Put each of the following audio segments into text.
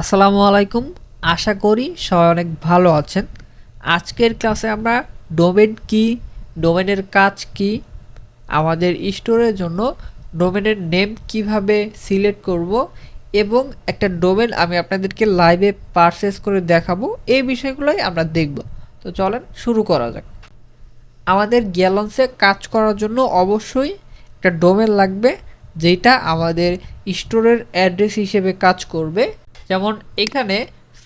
আসসালামু আলাইকুম। আশা করি সবাই অনেক ভালো আছেন। আজকের ক্লাসে আমরা ডোমেন কি, ডোমেনের কাজ কি, আমাদের স্টোরের জন্য ডোমেনের নেম কীভাবে সিলেক্ট করব এবং একটা ডোমেন আমি আপনাদেরকে লাইভে পারচেস করে দেখাবো, এই বিষয়গুলোই আমরা দেখব। তো চলেন শুরু করা যাক। আমাদের গ্যালন্সে কাজ করার জন্য অবশ্যই একটা ডোমেন লাগবে যেটা আমাদের স্টোরের অ্যাড্রেস হিসেবে কাজ করবে। যেমন এখানে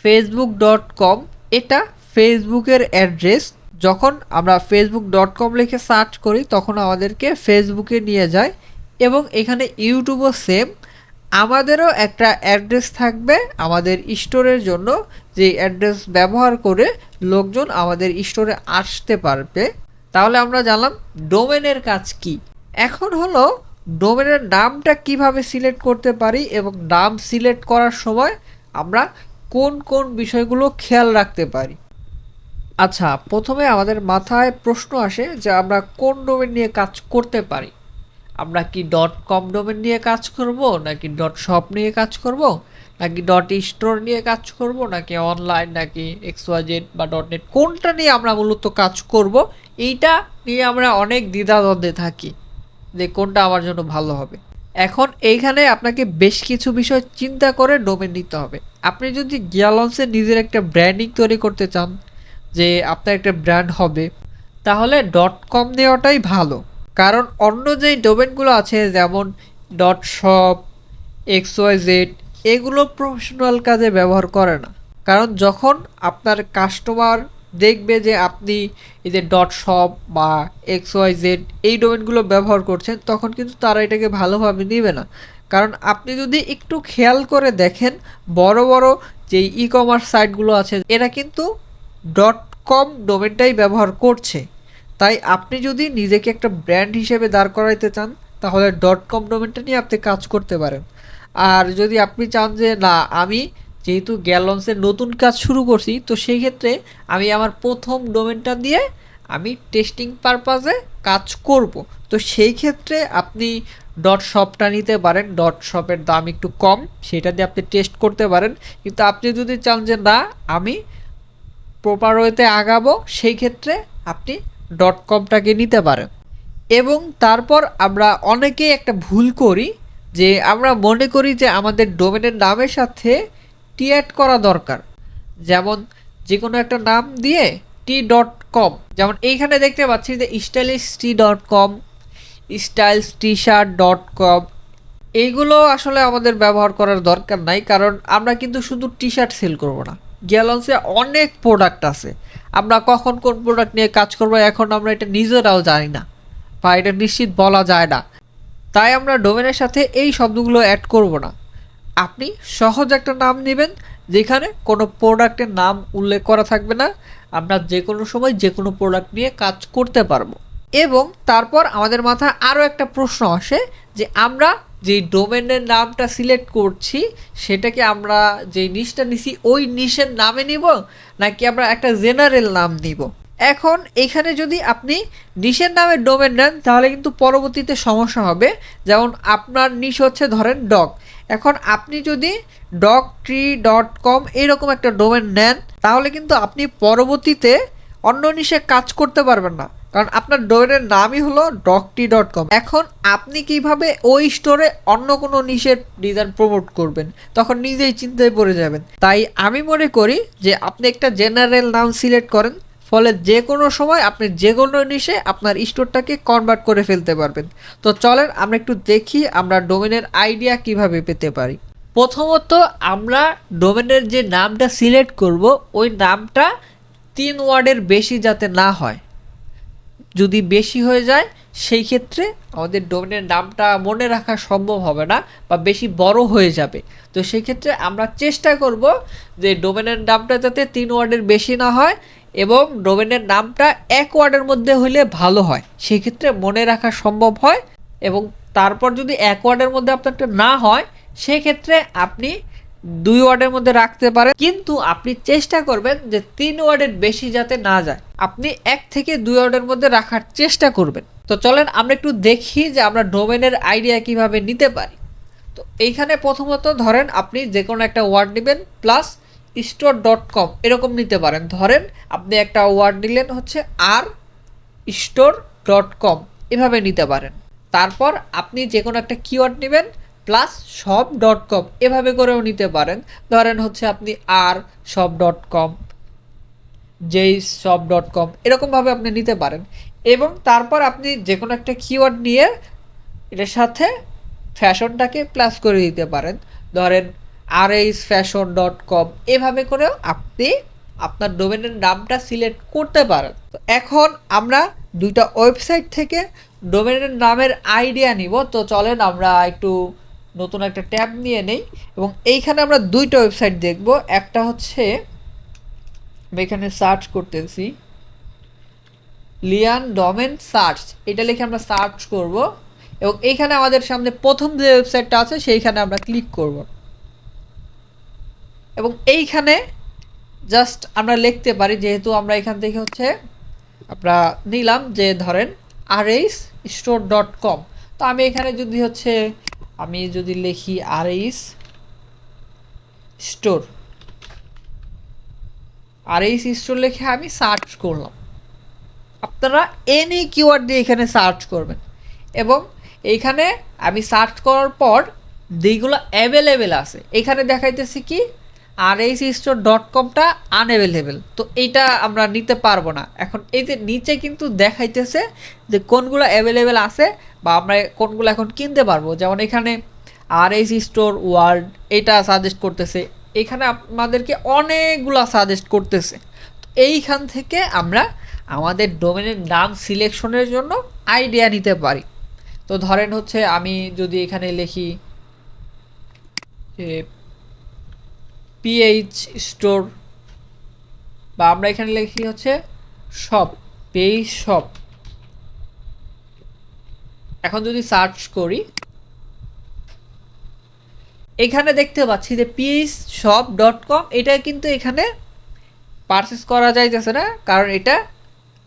ফেসবুক ডট কম এটা ফেসবুকের অ্যাড্রেস যখন আমরা ফেসবুক ডট কম লিখে সার্চ করি, তখন আমাদেরকে ফেসবুকে নিয়ে যায় এবং এখানে ইউটিউবও সেম আমাদেরও একটা অ্যাড্রেস থাকবে আমাদের স্টোরের জন্য যে অ্যাড্রেস ব্যবহার করে লোকজন আমাদের স্টোরে আসতে পারবে। তাহলে আমরা জানলাম ডোমেনের কাজ কি। এখন হলো ডোমেনের নামটা কীভাবে সিলেক্ট করতে পারি এবং নাম সিলেক্ট করার সময় আমরা কোন কোন বিষয়গুলো খেয়াল রাখতে পারি। আচ্ছা প্রথমে আমাদের মাথায় প্রশ্ন আসে যে আমরা কোন ডোমেন নিয়ে কাজ করতে পারি। আমরা কি ডট কম ডোমেন নিয়ে কাজ করব, নাকি ডট শপ নিয়ে কাজ করব, নাকি ডট স্টোর নিয়ে কাজ করব, নাকি অনলাইন, নাকি এক্সওয়াজেড বা ডট নেট? কোনটা নিয়ে আমরা মূলত কাজ করব, এইটা নিয়ে আমরা অনেক দ্বিধাদ্বন্দ্বে থাকি যে কোনটা আমার জন্য ভালো হবে। এখন এইখানে আপনাকে বেশ কিছু বিষয় চিন্তা করে ডোমেন নিতে হবে। আপনি যদি গিয়ালন্সে নিজের একটা ব্র্যান্ডিং তৈরি করতে চান, যে আপনার একটা ব্র্যান্ড হবে, তাহলে ডট কম দেওয়াটাই ভালো। কারণ অন্য যেই ডোমেনগুলো আছে, যেমন dot shop X Y Z এগুলো প্রফেশনাল কাজে ব্যবহার করে না। কারণ যখন আপনার কাস্টমার দেখবে যে আপনি এই যে ডট শপ বা এক্স ওয়াই জেড এই ডোমেনগুলো ব্যবহার করছেন, তখন কিন্তু তারা এটাকে ভালোভাবে নেবে না। কারণ আপনি যদি একটু খেয়াল করে দেখেন, বড় বড় যে ই কমার্স সাইটগুলো আছে, এরা কিন্তু ডট কম ডোমেনটাই ব্যবহার করছে। তাই আপনি যদি নিজেকে একটা ব্র্যান্ড হিসেবে দাঁড় করাইতে চান, তাহলে ডট কম ডোমেনটা নিয়ে আপনি কাজ করতে পারেন। আর যদি আপনি চান যে, না, আমি যেহেতু গ্যালন্সের নতুন কাজ শুরু করছি, তো সেই ক্ষেত্রে আমি আমার প্রথম ডোমেনটা দিয়ে আমি টেস্টিং পারপাজে কাজ করব। তো সেই ক্ষেত্রে আপনি ডট শপটা নিতে পারেন। ডট শপের দাম একটু কম, সেটা দিয়ে আপনি টেস্ট করতে পারেন। কিন্তু আপনি যদি চান যে না, আমি প্রপার ওয়েতে আগাবো, সেই ক্ষেত্রে আপনি ডট কমটাকে নিতে পারেন। এবং তারপর আমরা অনেকেই একটা ভুল করি, যে আমরা মনে করি যে আমাদের ডোমেনের নামের সাথে টি অ্যাড করা দরকার। যেমন যে কোনো একটা নাম দিয়ে টি ডট কম যেমন এইখানে দেখতে পাচ্ছি যে stylish T dot com styles T shirt dot com এইগুলো আসলে আমাদের ব্যবহার করার দরকার নাই, কারণ আমরা কিন্তু শুধু টি শার্ট সেল করব না। গ্যালন্সে অনেক প্রোডাক্ট আছে। আমরা কখন কোন প্রোডাক্ট নিয়ে কাজ করব, এখন আমরা এটা নিজেরাও জানি না বা এটা নিশ্চিত বলা যায় না। তাই আমরা ডোমেনের সাথে এই শব্দগুলো অ্যাড করব না। আপনি সহজ একটা নাম নেবেন, যেখানে কোনো প্রোডাক্টের নাম উল্লেখ করা থাকবে না। আমরা যে কোনো সময় যে কোনো প্রোডাক্ট নিয়ে কাজ করতে পারব। এবং তারপর আমাদের মাথায় আরও একটা প্রশ্ন আসে যে, আমরা যে ডোমেনের নামটা সিলেক্ট করছি, সেটাকে আমরা যে নিশটা নিছি, ওই নিশের নামে নিব, নাকি আমরা একটা জেনারেল নাম নিব? এখন এখানে যদি আপনি নিশের নামে ডোমেন নেন, তাহলে কিন্তু পরবর্তীতে সমস্যা হবে। যেমন আপনার নিশ হচ্ছে ধরেন ডগ। এখন আপনি যদি ডগ ডট কম এইরকম একটা ডোমেন নেন, তাহলে কিন্তু আপনি পরবর্তীতে অন্য নিশে কাজ করতে পারবেন না। কারণ আপনার ডোমেনের নামই হলো ডকটি ডট কম এখন আপনি কীভাবে ওই স্টোরে অন্য কোনো নিশের ডিজাইন প্রমোট করবেন, তখন নিজেই চিন্তায় পড়ে যাবেন। তাই আমি মনে করি যে আপনি একটা জেনারেল নাম সিলেক্ট করেন ফলে যে কোনো সময় আপনি যে কোনো নিশে আপনার স্টোরটাকে কনভার্ট করে ফেলতে পারবেন। তো চলেন আমরা একটু দেখি আমরা ডোমেনের আইডিয়া কীভাবে পেতে পারি। প্রথমত আমরা ডোমেনের যে নামটা সিলেক্ট করব, ওই নামটা তিন ওয়ার্ডের বেশি যাতে না হয়। যদি বেশি হয়ে যায়, সেই ক্ষেত্রে আমাদের ডোমেনের নামটা মনে রাখা সম্ভব হবে না বা বেশি বড় হয়ে যাবে। তো সেই ক্ষেত্রে আমরা চেষ্টা করব যে ডোমেনের নামটা যাতে তিন ওয়ার্ডের বেশি না হয় এবং ডোমেনের নামটা এক ওয়ার্ডের মধ্যে হলে ভালো হয়। সেক্ষেত্রে মনে রাখা সম্ভব হয় এবং তারপর যদি এক ওয়ার্ডের মধ্যে আপনারটা না হয়, সেক্ষেত্রে আপনি দুই ওয়ার্ডের মধ্যে রাখতে পারেন। কিন্তু আপনি চেষ্টা করবেন যে তিন ওয়ার্ডের বেশি যাতে না যায়। আপনি এক থেকে দুই ওয়ার্ডের মধ্যে রাখার চেষ্টা করবেন। তো চলেন আমরা একটু দেখি যে আমরা ডোমেনের আইডিয়া কীভাবে নিতে পারি। তো এইখানে প্রথমত ধরেন আপনি যে কোনো একটা ওয়ার্ড নেবেন, প্লাস স্টোর ডট কম এরকম নিতে পারেন। ধরেন, আপনি একটা ওয়ার্ড নিলেন হচ্ছে আর স্টোর ডট কম এভাবে নিতে পারেন। তারপর আপনি যে কোনো একটা কিওয়ার্ড নেবেন প্লাস সব ডট কম এভাবে করেও নিতে পারেন। ধরেন হচ্ছে আপনি আর সব ডট কম যেই সব ডট কম এরকমভাবে আপনি নিতে পারেন। এবং তারপর আপনি যে কোনো একটা কিওয়ার্ড নিয়ে এটার সাথে ফ্যাশনটাকে প্লাস করে দিতে পারেন। ধরেন R H fashion dot com এভাবে করেও আপনি আপনার ডোমেনের নামটা সিলেক্ট করতে পারেন। তো এখন আমরা দুইটা ওয়েবসাইট থেকে ডোমেনের নামের আইডিয়া নিব। তো চলেন আমরা একটু নতুন একটা ট্যাব নিয়ে নেই। এবং এইখানে আমরা দুইটা ওয়েবসাইট দেখব। একটা হচ্ছে আমি এখানে সার্চ করতেছি। লিয়ান ডোমেন সার্চ এটা লিখে আমরা সার্চ করব। এবং এইখানে আমাদের সামনে প্রথম যে ওয়েবসাইটটা আছে, সেইখানে আমরা ক্লিক করব। এবং এইখানে জাস্ট আমরা লিখতে পারি, যেহেতু আমরা এখান থেকে হচ্ছে আমরা নিলাম যে ধরেন R H store dot com. তো আমি এখানে যদি হচ্ছে, আমি যদি লিখি আর এইস স্টোর আর এই স্টোর লিখে আমি সার্চ করলাম। আপনারা এনি কিওয়ার্ড দিয়ে এখানে সার্চ করবেন। এবং এইখানে আমি সার্চ করার পর যেইগুলো অ্যাভেলেবেল আছে, এখানে দেখাইতেছি কি? আর এই স্টোর ডট কমটা আনঅ্যাভেলেবেল তো এইটা আমরা নিতে পারব না। এখন এই যে নিচে কিন্তু দেখাইতেছে যে কোনগুলো অ্যাভেলেবেল আছে বা আমরা কোনগুলো এখন কিনতে পারব। যেমন এখানে আর এইচ স্টোর ওয়ার্ল্ড এটা সাজেস্ট করতেছে। এখানে আমাদেরকে অনেকগুলো সাজেস্ট করতেছে। তো এইখান থেকে আমরা আমাদের ডোমেনের নাম সিলেকশনের জন্য আইডিয়া নিতে পারি। তো ধরেন হচ্ছে আমি যদি এখানে লিখি যে পিএইচ স্টোর বা আমরা এখানে লিখি হচ্ছে শপ পেজ শপ এখন যদি সার্চ করি, এখানে দেখতে পাচ্ছি যে পিএইচ শপ ডট কম এটা কিন্তু এখানে পারচেস করা যাইতেছে না, কারণ এটা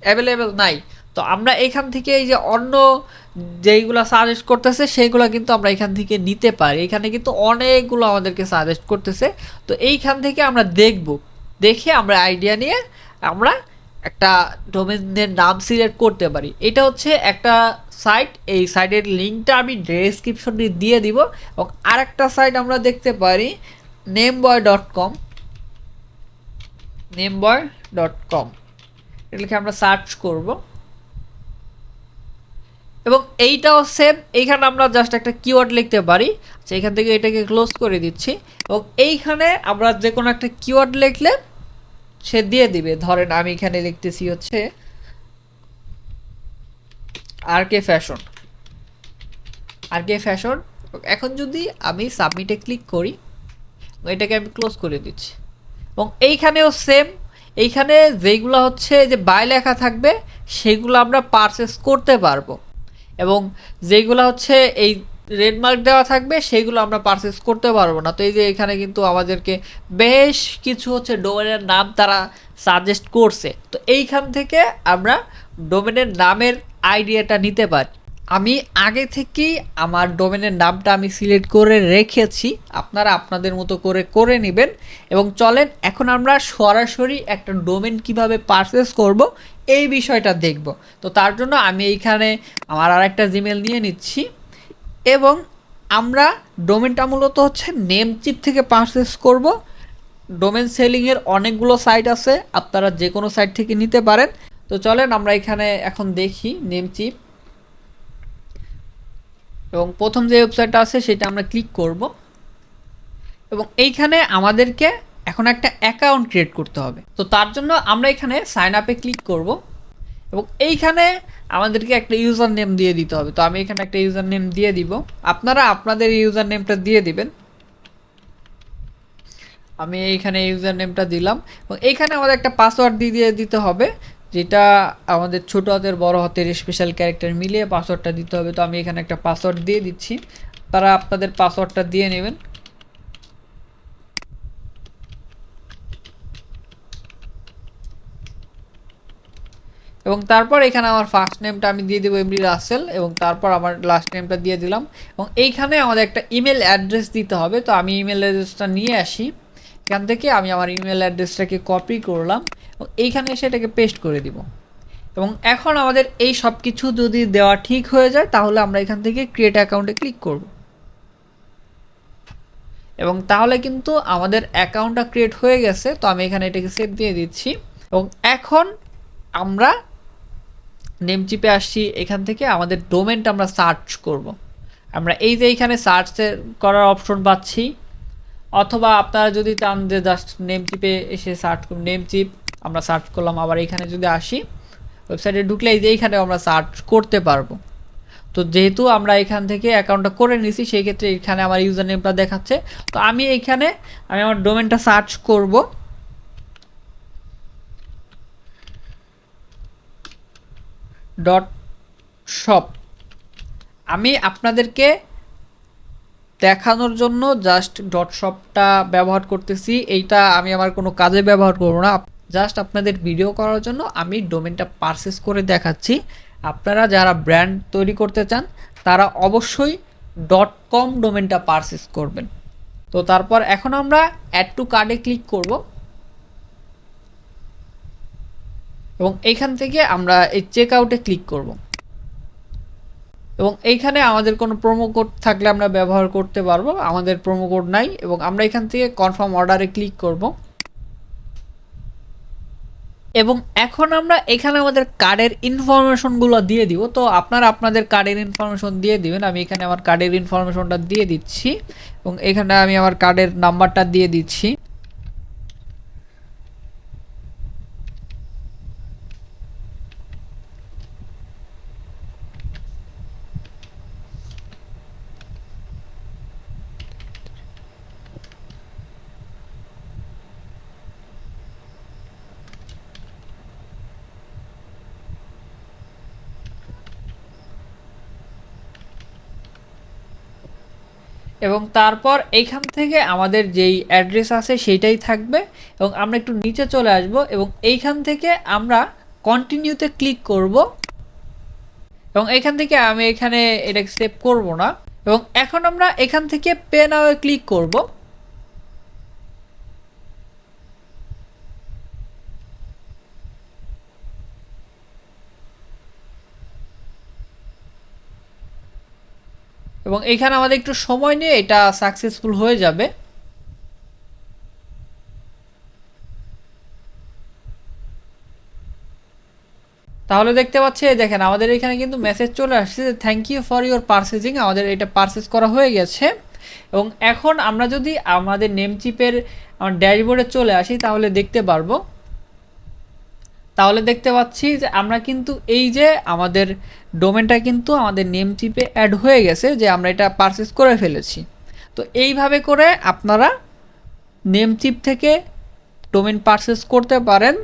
অ্যাভেলেবেল নাই। তো আমরা এখান থেকে এই যে অন্য যেইগুলো সাজেস্ট করতেছে, সেইগুলো কিন্তু আমরা এখান থেকে নিতে পারি। এখানে কিন্তু অনেকগুলো আমাদেরকে সাজেস্ট করতেছে। তো এইখান থেকে আমরা দেখব। দেখে আমরা আইডিয়া নিয়ে আমরা একটা ডোমেনের নাম সিলেক্ট করতে পারি। এটা হচ্ছে একটা সাইট এই সাইটের লিঙ্কটা আমি ডেসক্রিপশনে দিয়ে দিব। এবং আরেকটা সাইট আমরা দেখতে পারি name boy dot com name boy dot com এটা লিখে আমরা সার্চ করব। এবং এইটাও সেম এইখানে আমরা জাস্ট একটা কিওয়ার্ড লিখতে পারি। আচ্ছা এখান থেকে এটাকে ক্লোজ করে দিচ্ছি। এবং এইখানে আমরা যে কোনো একটা কিওয়ার্ড লিখলে সে দিয়ে দিবে। ধরেন আমি এখানে লিখতেছি হচ্ছে আর কে ফ্যাশন আর কে ফ্যাশন এখন যদি আমি সাবমিটে ক্লিক করি, এটাকে আমি ক্লোজ করে দিচ্ছি। এবং এইখানেও সেম এইখানে যেইগুলো হচ্ছে যে বাই লেখা থাকবে, সেগুলো আমরা পারচেস করতে পারব। এবং যেইগুলো হচ্ছে এই রেড মার্ক দেওয়া থাকবে, সেইগুলো আমরা পারচেস করতে পারব না। তো এই যে এখানে কিন্তু আমাদেরকে বেশ কিছু হচ্ছে ডোমেনের নাম তারা সাজেস্ট করছে। তো এইখান থেকে আমরা ডোমেনের নামের আইডিয়াটা নিতে পারি। আমি আগে থেকেই আমার ডোমেনের নামটা আমি সিলেক্ট করে রেখেছি। আপনারা আপনাদের মতো করে করে নেবেন। এবং চলেন, এখন আমরা সরাসরি একটা ডোমেন কীভাবে পারচেস করব এই বিষয়টা দেখব। তো তার জন্য আমি এইখানে আমার আর একটা জিমেল নিয়ে নিচ্ছি। এবং আমরা ডোমেনটা মূলত হচ্ছে নেমচিপ থেকে পারচেস করব। ডোমেন সেলিংয়ের অনেকগুলো সাইট আছে, আপনারা যে কোনো সাইট থেকে নিতে পারেন। তো চলেন আমরা এখানে এখন দেখি নেম চিপ এবং প্রথম যে ওয়েবসাইটটা আছে, সেটা আমরা ক্লিক করব। এবং এইখানে আমাদেরকে এখন একটা অ্যাকাউন্ট ক্রিয়েট করতে হবে। তো তার জন্য আমরা এখানে সাইন আপে ক্লিক করব এবং এইখানে আমাদেরকে একটা ইউজার নেম দিয়ে দিতে হবে। তো আমি এখানে একটা ইউজার নেম দিয়ে দিব। আপনারা আপনাদের ইউজার নেমটা দিয়ে দিবেন। আমি এইখানে ইউজার নেমটা দিলাম। এবং এইখানে আমাদের একটা পাসওয়ার্ড দিয়ে দিয়ে দিতে হবে, যেটা আমাদের ছোট হাতের, বড় হাতের স্পেশাল ক্যারেক্টার মিলিয়ে পাসওয়ার্ডটা দিতে হবে। তো আমি এখানে একটা পাসওয়ার্ড দিয়ে দিচ্ছি। তারা আপনাদের পাসওয়ার্ডটা দিয়ে নেবেন। এবং তারপর এখানে আমার ফার্স্ট নেমটা আমি দিয়ে দেবো এমডি রাসেল, এবং তারপর আমার লাস্ট নেমটা দিয়ে দিলাম। এবং এইখানে আমাদের একটা ইমেল অ্যাড্রেস দিতে হবে, তো আমি ইমেল অ্যাড্রেসটা নিয়ে আসি। এখান থেকে আমি আমার ইমেল অ্যাড্রেসটাকে কপি করলাম, এবং এইখানে এসে এটাকে পেস্ট করে দিব। এবং এখন আমাদের এই সব কিছু যদি দেওয়া ঠিক হয়ে যায়, তাহলে আমরা এখান থেকে ক্রিয়েট অ্যাকাউন্টে ক্লিক করব। এবং তাহলে কিন্তু আমাদের অ্যাকাউন্টটা ক্রিয়েট হয়ে গেছে, তো আমি এখানে এটাকে সেভ দিয়ে দিচ্ছি। এবং এখন আমরা নেম চিপে আসছি, এখান থেকে আমাদের ডোমেনটা আমরা সার্চ করব। আমরা এই যে এইখানে সার্চ করার অপশন পাচ্ছি, অথবা আপনারা যদি চান যে জাস্ট নেম চিপে এসে সার্চ করুন, নেম চিপ, আমরা সার্চ করলাম, আবার এখানে যদি আসি ওয়েবসাইটে ঢুকলে এই যে এইখানে আমরা সার্চ করতে পারব। তো যেহেতু আমরা এখান থেকে অ্যাকাউন্টটা করে নিছি সেই ক্ষেত্রে এখানে আমার ইউজার নেমটা দেখাচ্ছে। তো আমি এখানে, আমি আমার ডোমেনটা সার্চ করব। ডট শপ আমি আপনাদেরকে দেখানোর জন্য জাস্ট ডট শপটা ব্যবহার করতেছি। এইটা আমি আমার কোনো কাজে ব্যবহার করব না। জাস্ট আপনাদের ভিডিও করার জন্য আমি ডোমেনটা পারচেস করে দেখাচ্ছি। আপনারা যারা ব্র্যান্ড তৈরি করতে চান, তারা অবশ্যই ডট কম ডোমেনটা পারচেস করবেন। তো তারপর এখন আমরা অ্যাড টু কার্ডে ক্লিক করব। এবং এইখান থেকে আমরা এই চেক আউটে ক্লিক করব। এবং এইখানে আমাদের কোনো প্রোমো কোড থাকলে আমরা ব্যবহার করতে পারব। আমাদের প্রোমো কোড নাই এবং আমরা এখান থেকে কনফার্ম অর্ডারে ক্লিক করব। এবং এখন আমরা এখানে আমাদের কার্ডের ইনফরমেশনগুলো দিয়ে দিব। তো আপনারা আপনাদের কার্ডের ইনফরমেশন দিয়ে দিবেন। আমি এখানে আমার কার্ডের ইনফরমেশনটা দিয়ে দিচ্ছি। এবং এখানে আমি আমার কার্ডের নাম্বারটা দিয়ে দিচ্ছি। এবং তারপর এইখান থেকে আমাদের যেই অ্যাড্রেস আছে সেইটাই থাকবে এবং আমরা একটু নিচে চলে আসব এবং এইখান থেকে আমরা কন্টিনিউতে ক্লিক করব এবং এখান থেকে আমি এখানে এটাকে সেভ করব না এবং এখন আমরা এখান থেকে পে নাও ক্লিক করব। এবং এখানে আমাদের একটু সময় নিয়ে এটা সাকসেসফুল হয়ে যাবে। তাহলে দেখতে পাচ্ছি দেখেন, আমাদের এখানে কিন্তু মেসেজ চলে আসছে যে thank you for your purchasing আমাদের এটা পার্সেস করা হয়ে গেছে। এবং এখন আমরা যদি আমাদের নেম চিপের আমার ড্যাশবোর্ডে চলে আসি, তাহলে দেখতে পারব। তাহলে দেখতে পাচ্ছি যে, আমরা কিন্তু এই যে আমাদের ডোমেনটা কিন্তু আমাদের নেম চিপে অ্যাড হয়ে গেছে যে আমরা এটা পারচেস করে ফেলেছি। তো এইভাবে করে আপনারা নেম চিপ থেকে ডোমেন পারচেস করতে পারেন।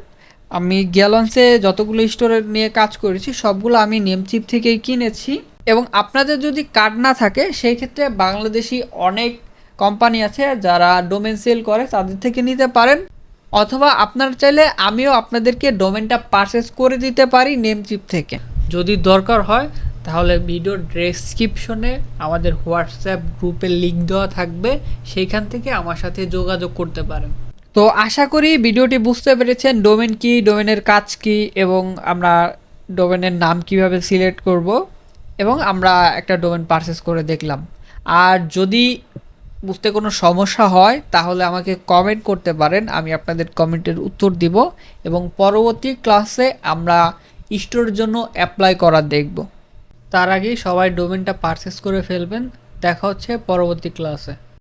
আমি গ্যালন্সে যতগুলো স্টোরে নিয়ে কাজ করেছি, সবগুলো আমি নেম চিপ থেকেই কিনেছি। এবং আপনাদের যদি কার্ড না থাকে, সেই ক্ষেত্রে বাংলাদেশি অনেক কোম্পানি আছে যারা ডোমেন সেল করে, তাদের থেকে নিতে পারেন। অথবা আপনার চাইলে আমিও আপনাদেরকে ডোমেনটা পারচেস করে দিতে পারি নেম চিপ থেকে। যদি দরকার হয়, তাহলে ভিডিও ডেসক্রিপশনে আমাদের হোয়াটসঅ্যাপ গ্রুপের লিঙ্ক দেওয়া থাকবে। সেইখান থেকে আমার সাথে যোগাযোগ করতে পারেন। তো আশা করি ভিডিওটি বুঝতে পেরেছেন ডোমেন কি ডোমেনের কাজ কি, এবং আমরা ডোমেনের নাম কীভাবে সিলেক্ট করব, এবং আমরা একটা ডোমেন পারচেস করে দেখলাম। আর যদি বুঝতে কোনো সমস্যা হয়, তাহলে আমাকে কমেন্ট করতে পারেন, আমি আপনাদের কমেন্টের উত্তর দিব, এবং পরবর্তী ক্লাসে আমরা স্টোরের জন্য অ্যাপ্লাই করা দেখব। তার আগেই সবাই ডোমেনটা পারচেস করে ফেলবেন। দেখা হচ্ছে পরবর্তী ক্লাসে